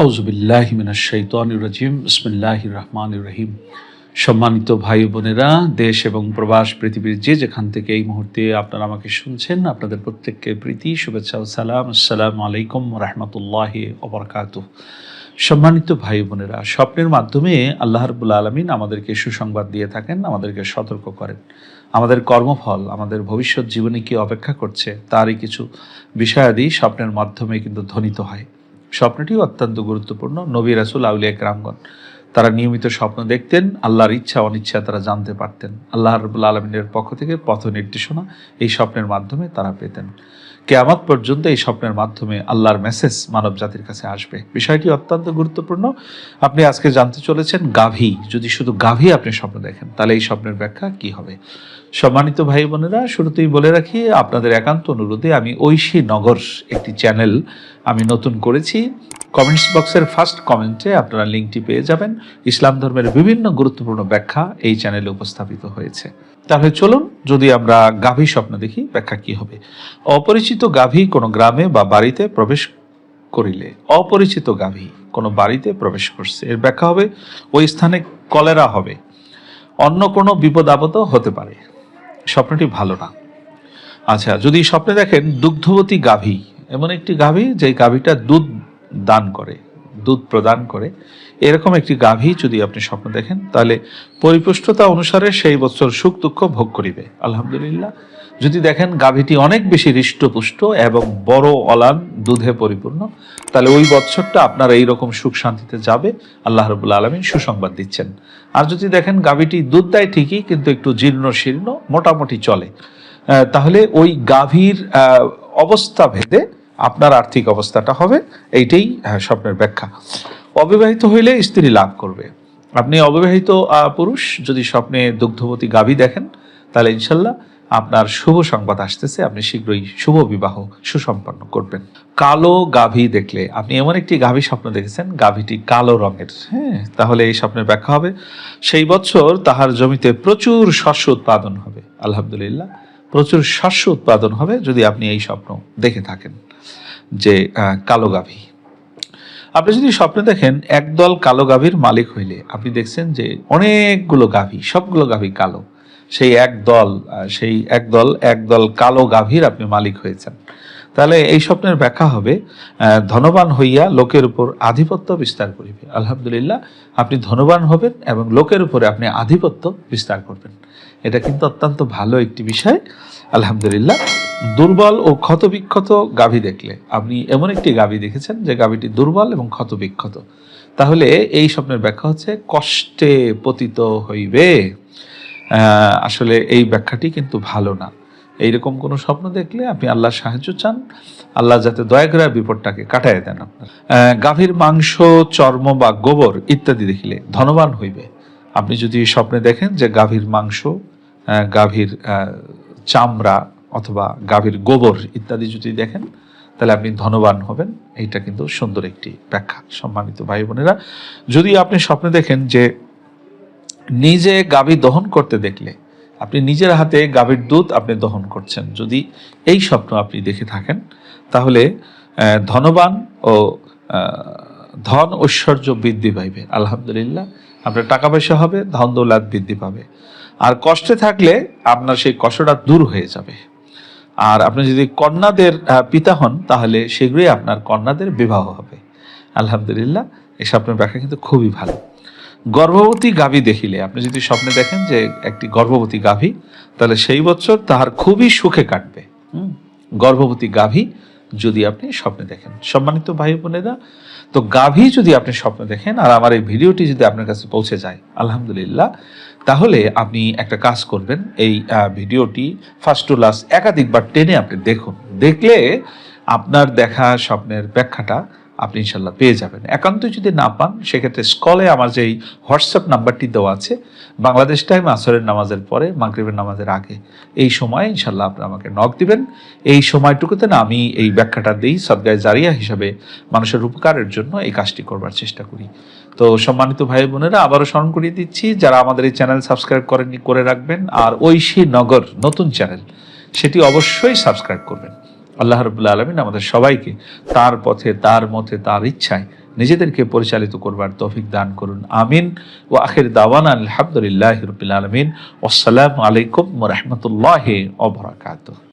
আউজবিল্লাহিমিনাশাইতানির বিসমিল্লাহ রহমান রহিম। সম্মানিত ভাই বোনেরা, দেশ এবং প্রবাস, পৃথিবীর যে যেখান থেকে এই মুহূর্তে আপনারা আমাকে শুনছেন, আপনাদের প্রত্যেককে প্রীতি, শুভেচ্ছা ও সালাম। আসসালামু আলাইকুম রহমতুল্লাহ ওবরকাত সম্মানিত ভাই বোনেরা, স্বপ্নের মাধ্যমে আল্লাহ রবুল্লা আলমিন আমাদেরকে সুসংবাদ দিয়ে থাকেন, আমাদেরকে সতর্ক করেন। আমাদের কর্মফল, আমাদের ভবিষ্যৎ জীবনে কি অপেক্ষা করছে, তারই কিছু বিষয়াদি স্বপ্নের মাধ্যমে কিন্তু ধ্বনিত হয়। স্বপ্নটিও অত্যন্ত গুরুত্বপূর্ণ। নবী রাসুল আউলিয়া গ্রামগণ তারা নিয়মিত স্বপ্ন দেখতেন, আল্লাহর ইচ্ছা, অনিচ্ছা তারা জানতে পারতেন। আল্লাহ রবুল্লা আলমিনের পক্ষ থেকে পথ নির্দেশনা এই স্বপ্নের মাধ্যমে তারা পেতেন। কেয়ামত পর্যন্ত এই স্বপ্নের মাধ্যমে আল্লাহর মেসেজ মানব জাতির কাছে আসবে। বিষয়টি অত্যন্ত গুরুত্বপূর্ণ। আপনি আজকে জানতে চলেছেন গাভী। যদি শুধু গাভী আপনি স্বপ্ন দেখেন, তাহলে এই স্বপ্নের ব্যাখ্যা কি হবে? সম্মানিত ভাই বোনেরা, শুরুতেই বলে রাখি, আপনাদের একান্ত অনুরোধে আমি ঐশী নগর একটি চ্যানেল আমি নতুন করেছি। কমেন্টস বক্সের ফার্স্ট কমেন্টে আপনারা লিঙ্কটি পেয়ে যাবেন। ইসলাম ধর্মের বিভিন্ন গুরুত্বপূর্ণ ব্যাখ্যা এই চ্যানেলে উপস্থাপিত হয়েছে। তাহলে চলুন, যদি আমরা গাভী স্বপ্ন দেখি, ব্যাখ্যা কি হবে? অপরিচিত গাভী কোনো গ্রামে বা বাড়িতে প্রবেশ করিলে, অপরিচিত গাভী কোনো বাড়িতে প্রবেশ করছে, এর ব্যাখ্যা হবে, ওই স্থানে কলেরা হবে, অন্য কোনো বিপদ আপদ হতে পারে। স্বপ্নটি ভালো না। আচ্ছা যদি স্বপ্নে দেখেন দুগ্ধবতী গাভী, এমন একটি গাভী যে গাভীটা দুধ দান করে, দুধ প্রদান করে। এরকম একটি গাভী যদি আপনি স্বপ্ন দেখেন, তাহলে পরিপুষ্টতা অনুসারে সেই বছর সুখ দুঃখ ভোগ করিবে। আলহামদুলিল্লাহ। যদি দেখেন গাভীটি অনেক বেশি হৃষ্টপুষ্ট এবং বড় অলান দুধে পরিপূর্ণ, তাহলে ওই বছরটা আপনার এইরকম সুখ শান্তিতে যাবে। আল্লাহ রবুল্লা আলমিন সুসংবাদ দিচ্ছেন। আর যদি দেখেন গাভীটি দুধ দেয় ঠিকই, কিন্তু একটু জীর্ণ শীর্ণ, মোটামুটি চলে তাহলে ওই গাভীর অবস্থা ভেদে আপনার আর্থিক অবস্থাটা হবে, এইটাই স্বপ্নের ব্যাখ্যা। অবিবাহিত হইলে স্ত্রী লাভ করবে। আপনি অবিবাহিত পুরুষ, যদি স্বপ্নে দুগ্ধবতী গাভী দেখেন, তাহলে ইনশাল্লাহ আপনার শুভ সংবাদ আসতেছে, আপনি শীঘ্রই শুভ বিবাহ সুসম্পন্ন করবেন। কালো গাভী দেখলে, আপনি এমন একটি গাভী স্বপ্ন দেখেছেন, গাভীটি কালো রঙের হ্যাঁ তাহলে এই স্বপ্নের ব্যাখ্যা হবে। সেই বছর তাহার জমিতে প্রচুর শস্য উৎপাদন হবে, আলহামদুলিল্লাহ। প্রচুর শস্য উৎপাদন হবে যদি আপনি এই স্বপ্ন দেখে থাকেন যে কালো গাভী। আপনি যদি স্বপ্নে দেখেন, একদল কালো গাভীর মালিক হইলে আপনি দেখছেন যে অনেকগুলো গাভী, সবগুলো গাভী কালো। সেই এক দল সেই এক দল এক দল কালো গাভীর আপনি মালিক হয়েছেন। তাহলে এই স্বপ্নের ব্যাখ্যা হবে ধনবান হইয়া লোকের উপর আধিপত্য বিস্তার করিবে। আলহামদুলিল্লাহ, আপনি ধনবান হবেন এবং লোকের উপরে আপনি আধিপত্য বিস্তার করবেন। এটা কিন্তু অত্যন্ত ভালো একটি বিষয়। আলহামদুলিল্লাহ, দুর্বল ও ক্ষতবিক্ষত গাভী দেখলে, আপনি এমন একটি গাভী দেখেছেন যে গাভীটি দুর্বল এবং ক্ষতবিক্ষত। তাহলে এই স্বপ্নের ব্যাখ্যা হচ্ছে, কষ্টে পতিত হইবে। আসলে এই ব্যাখ্যাটি কিন্তু ভালো না। এইরকম কোনো স্বপ্ন দেখলে আপনি আল্লাহর সাহায্য চান, আল্লাহ যাতে দয়া করে বিপদটাকে কাটায় দেন আপনার। গাভীর মাংস, চর্ম বা গোবর ইত্যাদি দেখিলে ধনবান হইবে। আপনি যদি স্বপ্নে দেখেন যে গাভীর মাংস গাভীর চামড়া অথবা গাভীর গোবর ইত্যাদি যদি দেখেন, তাহলে আপনি ধনবান হবেন। এইটা কিন্তু সুন্দর একটি ব্যাখ্যা, সম্মানিত ভাই বোনেরা। যদি আপনি স্বপ্নে দেখেন যে নিজে গাভী দহন করতে দেখলে আপনি নিজের হাতে গাভীর দুধ আপনি দহন করছেন। যদি এই স্বপ্ন আপনি দেখে থাকেন, তাহলে ধনবান ও ধন ঐশ্বর্য বৃদ্ধি পাইবে। আলহামদুলিল্লাহ, আপনার টাকা পয়সা হবে, ধন দৌলাত বৃদ্ধি পাবে। আর কষ্টে থাকলে আপনার সেই কষ্টটা দূর হয়ে যাবে। আর আপনি যদি কন্যাদের পিতা হন, তাহলে শীঘ্রই আপনার কন্যাদের বিবাহ হবে। আলহামদুলিল্লাহ, এই স্বপ্নের ব্যাখ্যা কিন্তু খুবই ভালো। গর্ভবতী গাভী দেখিলে, আপনি যদি স্বপ্নে দেখেন যে একটি গর্ভবতী গাভী, তাহলে সেই বছর তাহার খুবই সুখে কাটবে? গর্ভবতী গাভী যদি আপনি স্বপ্নে দেখেন। সম্মানিত ভাই বোনেরা, তো গাভী যদি আপনি স্বপ্নে দেখেন আর আমার এই ভিডিওটি যদি আপনার কাছে পৌঁছে যায়, আলহামদুলিল্লাহ, তাহলে আপনি একটা কাজ করবেন। এই ভিডিওটি ফার্স্ট টু লাস্ট একাধিকবার টেনে আপনি দেখুন। দেখলে আপনার দেখা স্বপ্নের ব্যাখ্যাটা আপনি ইনশাল্লাহ পেয়ে যাবেন। একান্ত যদি না পান, সেক্ষেত্রে স্কলে আমার যেই হোয়াটসঅ্যাপ নাম্বারটি দেওয়া আছে, বাংলাদেশ টাইম আসরের নামাজের পরে, মাগরিবের নামাজের আগে, এই সময় ইনশাল্লাহ আপনি আমাকে নক দিবেন। এই সময়টুকুতে না আমি এই ব্যাখ্যাটা দিই, সদগায় জারিয়া হিসাবে মানুষের উপকারের জন্য এই কাজটি করবার চেষ্টা করি। তো সম্মানিত ভাই বোনেরা, আবারও স্মরণ করিয়ে দিচ্ছি, যারা আমাদের এই চ্যানেল সাবস্ক্রাইব করেননি, করে রাখবেন। আর ঐশী নগর নতুন চ্যানেল সেটি অবশ্যই সাবস্ক্রাইব করবেন। আল্লাহ রবুল্লা আলমিন আমাদের সবাইকে তার পথে, তার মতে, তার ইচ্ছায় নিজেদেরকে পরিচালিত করবার তফিক দান করুন। আমিন। ও আখের দাওয়ান আলহামদুলিল্লাহ রবিল আলমিন। আসসালামু আলাইকুম রহমতুল্লাহ অবরাকাত